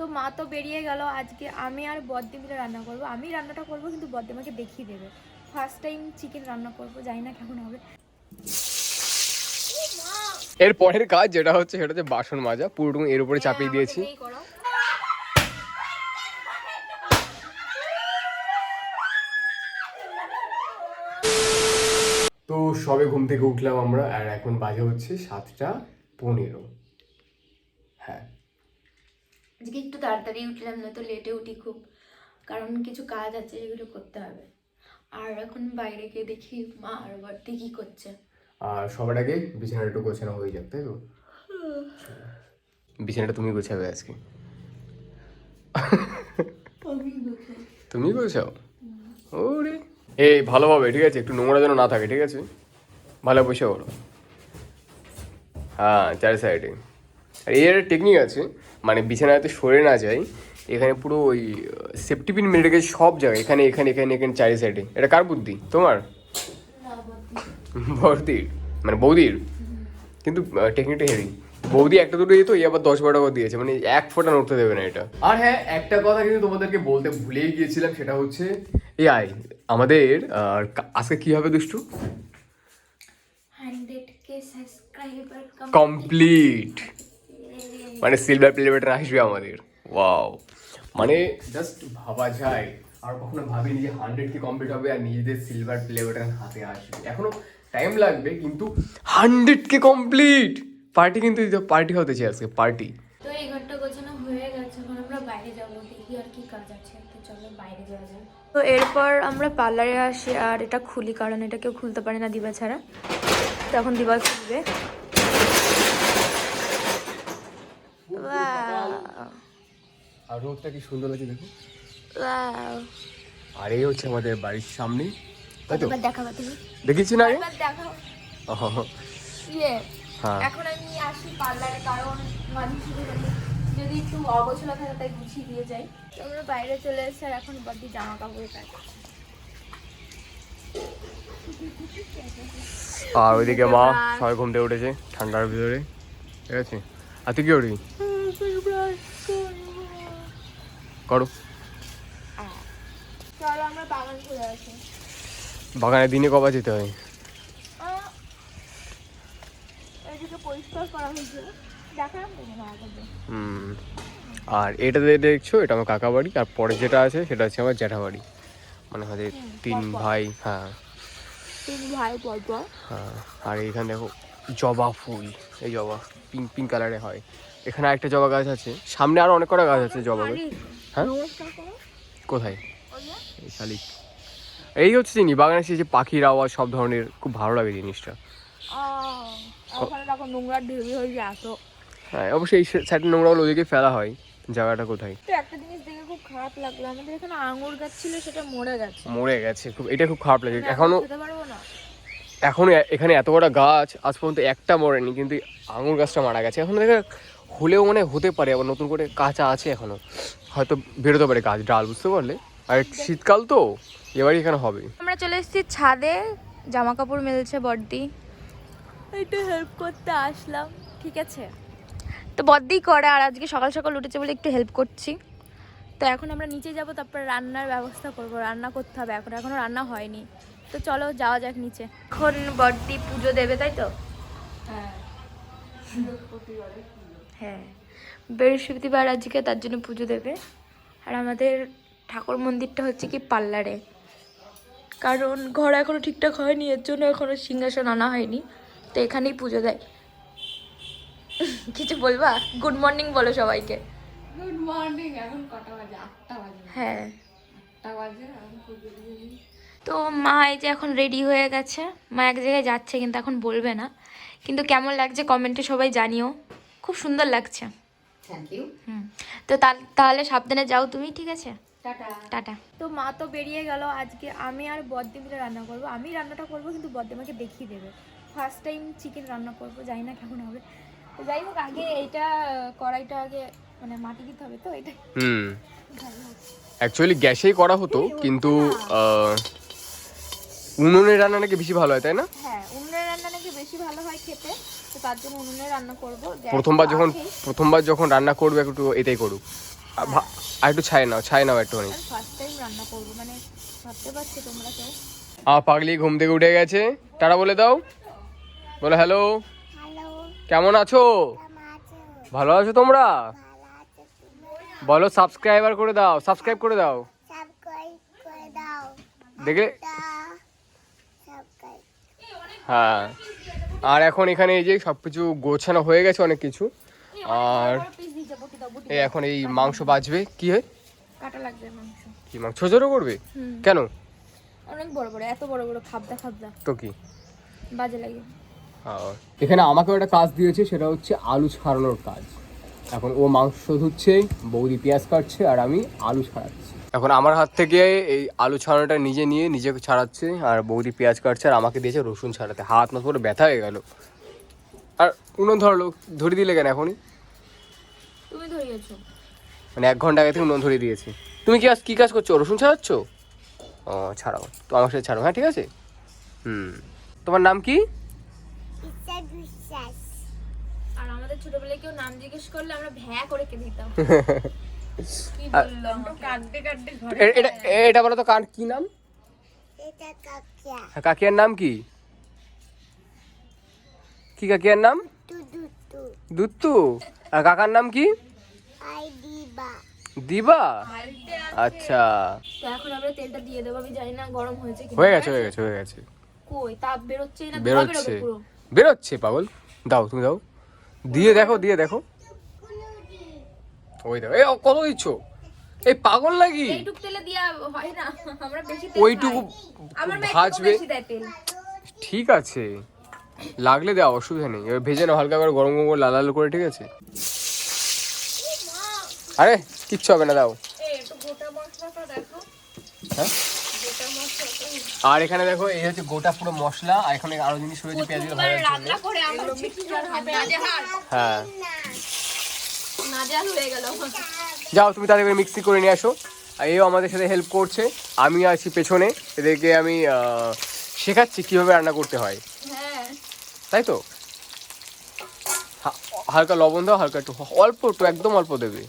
তো মা তো বেরিয়ে গেল আজকে আমি আর বদ্দি মিলে রান্না করব। আমি রান্নাটা করব কিন্তু বদ্দি আমাকে দেখিয়ে দেবে। ফার্স্ট টাইম চিকেন রান্না করব জানি না কেমন হবে। এর পরের কাজ যেটা হচ্ছে সেটা হচ্ছে বাসন মাজা। পুরোটুকু এর উপরে চাপিয়ে দিয়েছি। তো সবে ঘুম থেকে উঠলাম আমরা আর এখন বাজে হচ্ছে সাতটা পনেরো। হ্যাঁ। আজকে একটু তাড়াতাড়ি উঠলাম না তো লেটে উঠি খুব। কারণ কিছু কাজ আছে যেগুলো করতে হবে। আর এখন বাইরে গিয়ে দেখি মা আর বর্তি কি করছে। আর সবার আগে বিছানাটা একটু গোছানো হয়ে যাক তাই তো? বিছানাটা তুমি গোছাবে আজকে। তুমি গোছাও? ওরে। এই ভালোভাবে ঠিক আছে একটু নোংরা যেন না থাকে ঠিক আছে? ভালো বসে ওর হ্যাঁ চার সাইডে আর এর টেকনিক আছে মানে বিছানা যাতে সরে না যায় এখানে পুরো ওই সেফটি পিন মেরে রেখেছে সব জায়গায় এখানে এখানে এখানে এখানে চারি সাইডে এটা কার বুদ্ধি? তোমার? বৌদির। মানে বৌদির? কিন্তু টেকনিকটা হেরি বৌদি একটা দুটো দিত এই আবার দশ বারো টাকা দিয়েছে মানে এক ফোঁটা নড়তে দেবে না এটা। আর হ্যাঁ একটা কথা কিন্তু তোমাদেরকে বলতে ভুলেই গিয়েছিলাম সেটা হচ্ছে এই আই আমাদের আজকে কি হবে দুষ্টু? Hundred K subscriber complete. মানে সিলভার প্লে বাটন আসবে আমাদের। ওয়াও মানে জাস্ট ভাবা যায় আর কখনো ভাবিনি যে হান্ড্রেড কে কমপ্লিট হবে আর নিজেদের সিলভার প্লে বাটন হাতে আসবে। এখনও টাইম লাগবে কিন্তু হান্ড্রেড কে কমপ্লিট পার্টি কিন্তু পার্টি হতে চাই আজকে পার্টি তো এই ঘরটা গোছানো হয়ে গেছে এখন আমরা বাইরে যাব দেখি আর কি কাজ আছে। তো চলো বাইরে যাওয়া যায় তো এরপর আমরা পার্লারে আসি আর এটা খুলি কারণ এটা কেউ খুলতে পারে না দিবা ছাড়া। তো এখন দিবা খুলবে। আর রোদটা কি সুন্দর লাগছে দেখো। আর এই হচ্ছে আমাদের বাড়ির সামনে তাই তো? দেখেছি না ইয়ে হ্যাঁ। এখন আমি আসি পার্লারে কারণ মানুষ যদি- একটু অগোছলা থাকে তাই গুছিয়ে দিয়ে যাই। তো আমরা বাইরে চলে এসেছি আর এখন বাদি জামা কাপড় আর ওইদিকে মা সবাই ঘুম থেকে উঠেছে ঠান্ডার ভিতরে। ঠিক আছে? আর তুই কি করবি? করো। বাগান দিনে কবা যেতে হয়? আর এটা দেখছ এটা আমার কাকা বাড়ি আর পরে যেটা আছে সেটা হচ্ছে আমার জ্যাঠা বাড়ি। মানে আমাদের তিন ভাই হ্যাঁ। তিন ভাই পরপর। হ্যাঁ আর এইখানে দেখো জবা ফুল এই জবা পিঙ্ক পিঙ্ক কালারে হয়। এখানে একটা জবা গাছ আছে সামনে আরও অনেক কটা গাছ আছে জবা গাছ। হ্যাঁ? কোথায়? এই শালিক। এই হচ্ছে জিনিস বাগানে এসে যে পাখির আওয়াজ সব ধরনের খুব ভালো লাগে জিনিসটা। হয়ে অবশ্যই এই সাইডে নোংরাগুলো ওদিকে ফেলা হয় জায়গাটা কোথায়? একটা জিনিস দেখে খুব খারাপ লাগল আমাদের এখানে আঙুর গাছ ছিল সেটা মরে গেছে। মরে গেছে খুব এটা খুব খারাপ লাগে। আমরা এখনও খেতে পারব না? এখনও এখানে এত বড় গাছ আজ পর্যন্ত একটা মরেনি কিন্তু আঙুর গাছটা মারা গেছে। এখন দেখে হলেও মানে হতে পারে আবার নতুন করে কাঁচা আছে এখনও। হয়তো বেরোতে পারে গাছ ডাল বুঝতে পারলে। আর শীতকাল তো এবারই এখানে হবে। আমরা চলে এসেছি ছাদে জামা কাপড় মেলছে বড্ডি। একটু হেল্প করতে আসলাম ঠিক আছে? তো বড্ডি করে আর আজকে সকাল সকাল উঠেছে বলে একটু হেল্প করছি। তো এখন আমরা নিচে যাব তারপর রান্নার ব্যবস্থা করব। রান্না করতে হবে এখন এখনও রান্না হয়নি। তো চলো যাওয়া যাক নিচে। এখন বড্ডি পুজো দেবে তাই তো? হ্যাঁ। বৃহস্পতিবার আজকে তার জন্য পুজো দেবে। আর আমাদের ঠাকুর মন্দিরটা হচ্ছে কি পার্লারে। কারণ ঘর এখনও ঠিকঠাক হয়নি এর জন্য এখনও সিংহাসন আনা হয়নি। তো এখানেই পুজো দেয়। কিছু বলবা? গুড মর্নিং বলো সবাইকে। গুড মর্নিং এখন কটা বাজে? আটটা বাজে। হ্যাঁ। আটটা বাজে এখন পুজো দিয়ে। তো মা এই যে এখন রেডি হয়ে গেছে। মা এক জায়গায় যাচ্ছে কিন্তু এখন বলবে না। কিন্তু কেমন লাগছে কমেন্টে সবাই জানিও। খুব সুন্দর লাগছে। থ্যাংক ইউ হুম। তো তা- তাহলে সাবধানে যাও তুমি ঠিক আছে? টাটা। টাটা। তো মা তো বেরিয়ে গেল। আজকে আমি আর বদ্দি মিলে রান্না করব। আমি রান্নাটা করব কিন্তু বদ্দি আমাকে দেখিয়ে দেবে। ফার্স্ট টাইম চিকেন রান্না করব। জানি না কেমন হবে। তো যাই হোক আগে এইটা কড়াইটা আগে মানে মাটি দিতে হবে তো এটা হুম। অ্যাকচুয়ালি গ্যাসেই করা হতো কিন্তু আহ, উনুনে রান্না নাকি বেশি ভালো হয় তাই না? হ্যাঁ উনুনের রান্না নাকি বেশি ভালো হয় খেতে তো তার জন্য উনুনে রান্না করব। প্রথমবার যখন প্রথমবার যখন রান্না করবে একটু এটাই করুক। আর ভা- আর একটু ছাই নাও ছাই নাও একটুখানি। আমি ফার্স্ট টাইম রান্না করব মানে ভাবতে পারছি তোমরা কেউ। আমার পাগলি ঘুম থেকে উঠে গেছে। টাটা বলে দাও। বলো হ্যালো। কেমন আছো? ভালো আছো তোমরা? বলো সাবস্ক্রাইবার করে দাও সাবস্ক্রাইব করে দাও। সাবস্ক্রাইব করে দাও দেখলে তা সাবস্ক্রাইব হ্যাঁ। আর এখন এখানে এই যে সব কিছু গোছানো হয়ে গেছে অনেক কিছু। আর এই এখন এই মাংস বাজবে। কি হয়? কাটা লাগবে মাংস। কি মাংস? ছোট ছোট করবে কেন? অনেক বড় বড় এত বড় বড় খাবদা খাবদা। তো কি? বাজে লাগে। এখানে আমাকেও একটা কাজ দিয়েছে সেটা হচ্ছে আলু ছাড়ানোর কাজ। এখন ও মাংস ধুচ্ছে বৌদি পেঁয়াজ কাটছে আর আমি আলু ছাড়াচ্ছি। এখন আমার হাত থেকে এই আলু ছাড়ানোটা নিজে নিয়ে নিজে ছাড়াচ্ছে আর বৌদি পেঁয়াজ কাটছে আর আমাকে দিয়েছে রসুন ছাড়াতে। হাত মাথা পুরো ব্যথা হয়ে গেল। আর উনুন ধরলো ধরে দিলে কেন এখনই? তুমি ধরিয়েছো। মানে এক ঘণ্টা আগে থেকে উনুন ধরে দিয়েছি। তুমি কি আজ কী কাজ করছ? রসুন ছাড়াচ্ছ? ও ছাড়াও। তো আমার সাথে ছাড়ো হ্যাঁ ঠিক আছে? হুম। তোমার নাম কি? আর আমাদের ছোটবেলায় কেউ নাম জিজ্ঞেস করলে আমরা ভ্যা করে কে দিতাম। এটা এটা বলো তো কার কি নাম? এটা কাকিয়া। হ্যাঁ, কাকিয়ার নাম কি? কি কাকিয়ার নাম? দুত্তু। আর কাকার নাম কি? দিবা। দিবা? আচ্ছা। এখন আমরা তেলটা দিয়ে দেবো আমি জানি না গরম হয়েছে হয়ে গেছে হয়ে গেছে হয়ে গেছে। কই? তাপ বেরোচ্ছে না বেরোচ্ছে। বেরোচ্ছে পাগল। দাও তুমি দাও। দিয়ে দেখো দিয়ে দেখো। ওই দেখো এই কত দিচ্ছ? এই পাগল নাকি? এইটুক তেলে দিয়া হয় না আমরা বেশি তেল ওইটুকু ভাজবে? ঠিক আছে। লাগলে দেওয়া অসুবিধা নেই। এবার ভেজে নাও হালকা করে গরম গরম করে লাল লাল করে ঠিক আছে? আরে কিচ্ছু হবে না দাও। এই একটু গোটা মশলাটা দেখো। হ্যাঁ? আর এখানে দেখো এই হচ্ছে গোটা পুরো মশলা আর এখানে আরও জিনিস রয়েছে পেঁয়াজ হ্যাঁ হয়ে। যাও তুমি তাদের মিক্সি করে নিয়ে আসো। আর এও আমাদের সাথে হেল্প করছে। আমি আছি পেছনে। এদেরকে আমি শেখাচ্ছি কীভাবে রান্না করতে হয়। হ্যাঁ। তাই তো? হালকা লবণ দাও হালকা একটু অল্প একটু একদম অল্প দেবে।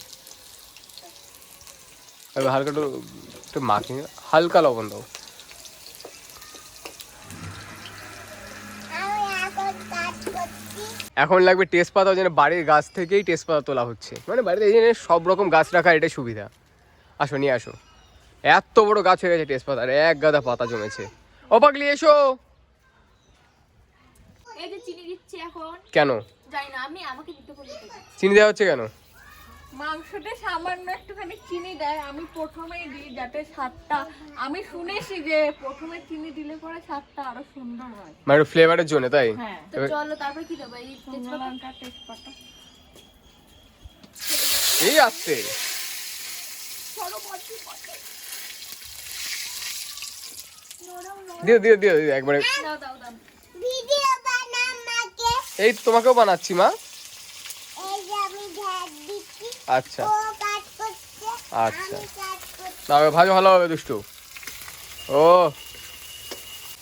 এবার হালকা একটু একটু মাখিয়ে হালকা লবণ দাও আমি এখন কাজ করছি এখন লাগবে তেজপাতা ওই জন্য বাড়ির গাছ থেকেই তেজপাতা তোলা হচ্ছে। মানে বাড়িতে এই জন্য সব রকম গাছ রাখার এটাই সুবিধা। আসো নিয়ে আসো। এত বড় গাছ হয়ে গেছে তেজপাতার এক গাদা পাতা জমেছে। ও পাগলি এসো! এই যে চিনি দিচ্ছি এখন। কেন? জানি না আমি আমাকে দিতে বলি চিনি দেওয়া হচ্ছে কেন? মাংসতে সামান্য একটুখানি চিনি দেয়। আমি প্রথমেই দিই যাতে স্বাদটা আমি শুনেছি যে প্রথমে চিনি দিলে পরে স্বাদটা আরও সুন্দর হয়। মানে ফ্লেভারের জন্য তাই? হ্যাঁ। তো চলো তারপর কি দেবো? এই লঙ্কা তেজপাতা? এই আসছে। দিও দিও দিও দিও, একবারে। এই তোমাকেও বানাচ্ছি মা এই যে আমি ঢাক দিচ্ছি আচ্ছা। আচ্ছা। না ভাজো ভালো হবে দুষ্টু। ও।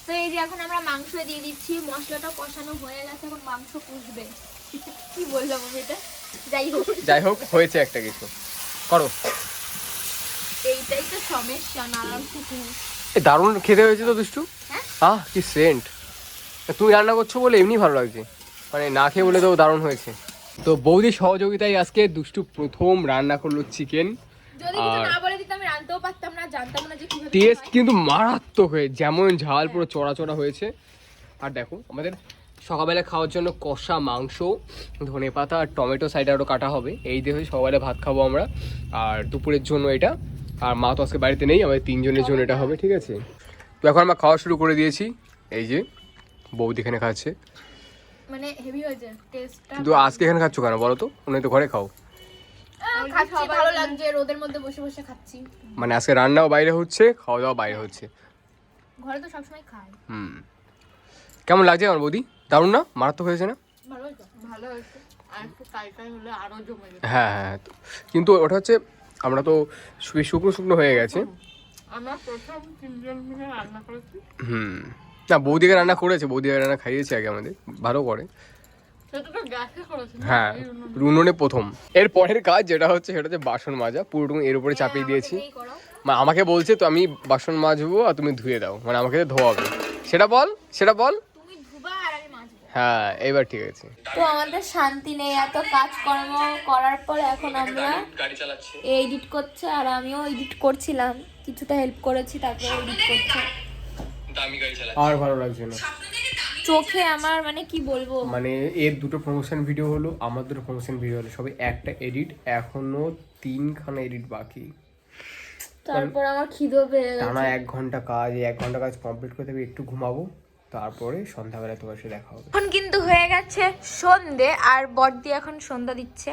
তো এই যে এখন আমরা মাংস দিয়ে দিচ্ছি মশলাটা কষানো হয়ে গেছে এখন মাংস কষবে। কি বললাম আমি এটা? যাই হোক। যাই হোক হয়েছে একটা কিছু। করো। এইটাই তো সমস্যা নানান কুকুর। এই দারুণ খেতে হয়েছে তো দুষ্টু। হ্যাঁ? আহ কি সেন্ট। তুমি রান্না করছ বলে এমনি ভালো লাগছে। মানে না খেয়ে বলে তো দারুণ হয়েছে। তো বৌদি সহযোগিতায় আজকে দুষ্টু প্রথম রান্না করল চিকেন আর- টেস্ট কিন্তু মারাত্মক হয়ে যেমন ঝাল পুরো চড়া চড়া হয়েছে। আর দেখো আমাদের সকালবেলা খাওয়ার জন্য কষা মাংস ধনে পাতা আর টমেটো সাইডে আরও কাটা হবে। এই দিয়ে সকালবেলা ভাত খাব আমরা। আর দুপুরের জন্য এটা। আর মা তো আজকে বাড়িতে নেই আমাদের তিনজনের জন্য এটা হবে ঠিক আছে? তো এখন আমরা খাওয়া শুরু করে দিয়েছি। এই যে বৌদি এখানে খাচ্ছে। মানে হেভি হয়েছে টেস্টটা কিন্তু আজকে এখানে খাচ্ছ কেন বলো তো? উনি তো ঘরে খাও। খাচ্ছি ভালো লাগছে রোদের মধ্যে বসে বসে খাচ্ছি। মানে আজকে রান্নাও বাইরে হচ্ছে খাওয়া দাওয়া বাইরে হচ্ছে। ঘরে তো সবসময় খাই হুম। কেমন লাগছে আমার বৌদি? দারুণ না? মারাত্মক হয়েছে না? ভালো হয়েছে? ভালো হয়েছে। আর একটু কাই কাই হলে আরও জমে যেত। হ্যাঁ হ্যাঁ কিন্তু ওটা হচ্ছে আমরা তো শুকনো শুকনো হয়ে গেছে। আমরা প্রথম তিনজন মিলে রান্না করেছি। হুম। না বৌদিকে রান্না করেছে বৌদিকে রান্না খাইয়েছে আগে আমাদের ভালো করে। সেটা তো গ্যাসে করেছে না, হ্যাঁ উনুনে। প্রথম। এর পরের কাজ যেটা হচ্ছে সেটা হচ্ছে বাসন মাজা পুরোটুকু এর উপরে চাপিয়ে দিয়েছি। মা আমাকে বলছে তো আমি বাসন মাজবো আর তুমি ধুয়ে দাও। মানে আমাকে ধোয়াবে। সেটা বল সেটা বল। তুমি ধুবা আর আমি মাজবো। হ্যাঁ এবার ঠিক আছে। তো আমাদের শান্তি নেই এত কাজকর্ম করার পর এখন আমরা এডিট করছে আর আমিও এডিট করছিলাম। কিছুটা হেল্প করেছি তারপরে এডিট করছে। আর ভালো লাগছে না। চোখে আমার মানে কি বলব? মানে এর দুটো প্রমোশন ভিডিও হলো আমার দুটো প্রমোশন ভিডিও হলো। সবে একটা এডিট এখনও তিনখানা এডিট বাকি। তারপর আমার খিদে পেয়ে গেছে। টানা এক ঘণ্টা কাজ এই এক ঘণ্টা কাজ কমপ্লিট করতে হবে একটু ঘুমাবো। তারপরে সন্ধ্যাবেলা তোমার সাথে দেখা হবে। এখন কিন্তু হয়ে গেছে সন্ধে আর বড়দি এখন সন্ধ্যা দিচ্ছে।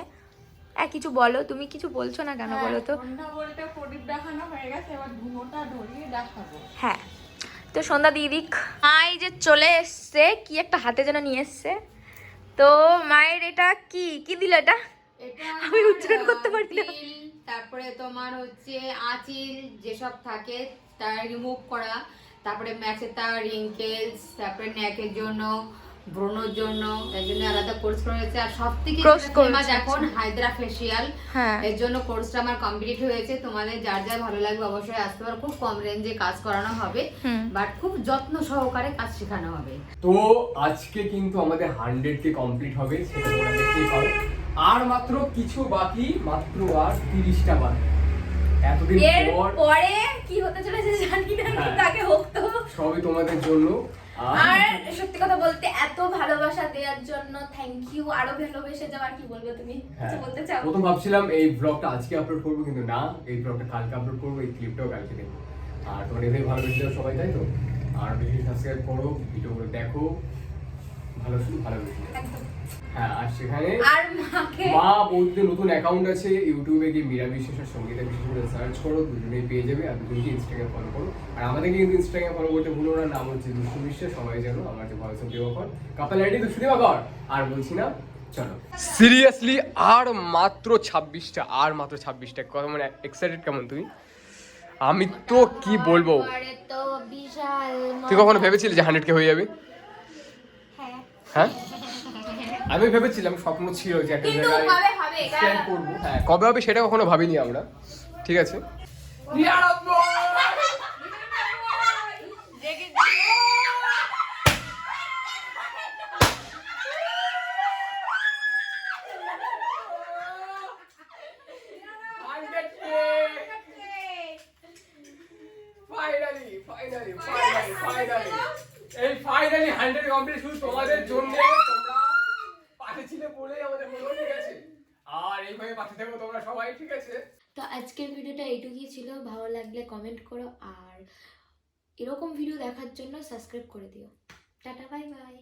হ্যাঁ কিছু বলো তুমি কিছু বলছো না কেন বলো তো? সন্ধ্যা বলতে প্রদীপ দেখানো হয়ে গেছে এবার ধুনোটা ধরিয়ে দেখাবো। হ্যাঁ। তো সন্ধ্যা দিয়ে দিক মাই যে চলে এসছে কি একটা হাতে যেন নিয়ে এসছে। তো মায়ের এটা কি? কি দিল এটা? আমি উচ্চারণ করতে পারি না। তারপরে তোমার হচ্ছে আঁচিল যেসব থাকে তার রিমুভ করা তারপরে ম্যাচে তার রিঙ্কেলস তারপরে ন্যাকের জন্য ব্রণর জন্য এর জন্য আলাদা কোর্স করা হয়েছে। আর সব থেকে ফেমাস এখন হাইদ্রা ফেসিয়াল হ্যাঁ। এর জন্য কোর্সটা আমার কমপ্লিট হয়েছে। তোমাদের যার যার ভালো লাগবে অবশ্যই আসতে পারো। খুব কম রেঞ্জে কাজ করানো হবে। বাট খুব যত্ন সহকারে কাজ শেখানো হবে। তো আজকে কিন্তু আমাদের হান্ড্রেড কে কমপ্লিট হবে সেটা তোমরা দেখতেই পারো। আর মাত্র কিছু বাকি মাত্র আর তিরিশটা বাকি। এতদিন পরে কি হতে চলেছে জানি না হ্যাঁ। কিন্তু আগে হোক তো। সবই তোমাদের জন্য। আর সত্যি কথা বলতে এত ভালোবাসা দেওয়ার জন্য থ্যাংক ইউ আরও ভালোবেসে যাও আর কি বলবে তুমি? কিছু হ্যাঁ। বলতে চাও? প্রথম ভাবছিলাম এই ব্লগটা আজকে আপলোড করব কিন্তু না এই ব্লগটা কালকে আপলোড করব এই ক্লিপটাও কালকে দেবো আর তোমার এদের ভালো যাও সবাই তাই তো? আর বেশি সাবস্ক্রাইব করো ভিডিওগুলো দেখো ভালো শুধু ভালো একদম। হ্যাঁ আর সেখানে আর মাকে? মা বৌদিদের নতুন অ্যাকাউন্ট আছে ইউটিউবে গিয়ে মীরা বিশ্বাস আর সঙ্গীতা বিশ্বাস করে সার্চ করো দুজনেই পেয়ে যাবে আর দুজনকে ইনস্টাগ্রাম ফলো করো। আর আমাদেরকে কিন্তু ইনস্টাগ্রাম ফলো করতে ভুলো না নাম হচ্ছে দুষ্টু বিশ্বাস সবাই জানো আমার যে voice of Dibakar Kapal I D দুষ্টু দিবাকর আর বলছি না চলো। সিরিয়াসলি আর মাত্র ছাব্বিশটা আর মাত্র ছাব্বিশটা কত মানে এক্সাইটেড কেমন তুমি? আমি তো কি বলব? তুই কখনো ভেবেছিলি যে হান্ড্রেড কে হয়ে যাবে? হ্যাঁ। হ্যাঁ? আমি ভেবেছিলাম স্বপ্ন ছিল যে একটা জায়গায় করব। হ্যাঁ কবে হবে সেটা কখনো ভাবিনি আমরা। ঠিক আছে? ফাইনালি ফাইনালি ফাইনালি এই ফাইনালি হান্ড্রেড কমপ্লিট শুধু তোমাদের জন্য তোমরা পাশে ছিলে বলেই আমাদের হলো ঠিক আছে আর এইভাবে পাশে থাকো সবাই ঠিক আছে? তো আজকের ভিডিওটা এইটুকুই ছিল। ভালো লাগলে কমেন্ট করো আর এরকম ভিডিও দেখার জন্য সাবস্ক্রাইব করে দিও। Tata bye bye